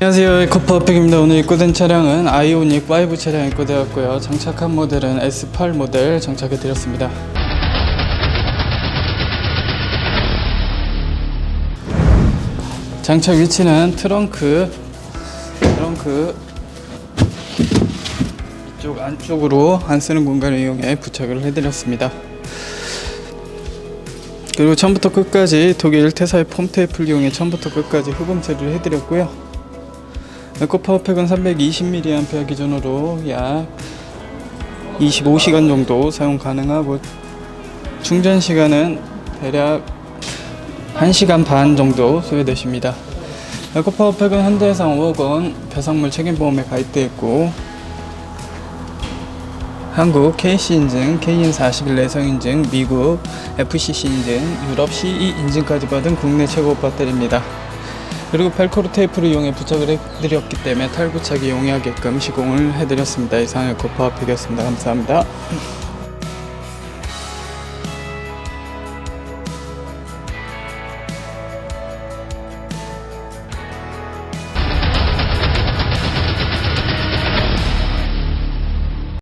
안녕하세요. 에코퍼펙입니다. 오늘 입고된 차량은 아이오닉 5 차량 입고되었고요. 장착한 모델은 S8 모델 장착해 드렸습니다. 장착 위치는 트렁크 트렁크 이쪽 안쪽으로 안 쓰는 공간을 이용해 부착을 해드렸습니다. 그리고 처음부터 끝까지 독일 퇴사의 폼 테이프를 이용해 처음부터 끝까지 흡음 처리를 해드렸고요 에코 파워팩은 320mAh 기준으로 약 25시간 정도 사용 가능하고 충전 시간은 대략 1시간 반 정도 소요되십니다. 에코 파워팩은 현대해상 5억 원 배상물 책임보험에 가입되어 있고 한국 KC 인증, KN 41 내성 인증, 미국 FCC 인증, 유럽 CE 인증까지 받은 국내 최고 배터리입니다. 그리고 펠코르 테이프를 이용해 부착을 해드렸기 때문에 탈부착이 용이하게끔 시공을 해드렸습니다. 이상 에코파워팩이었습니다. 감사합니다.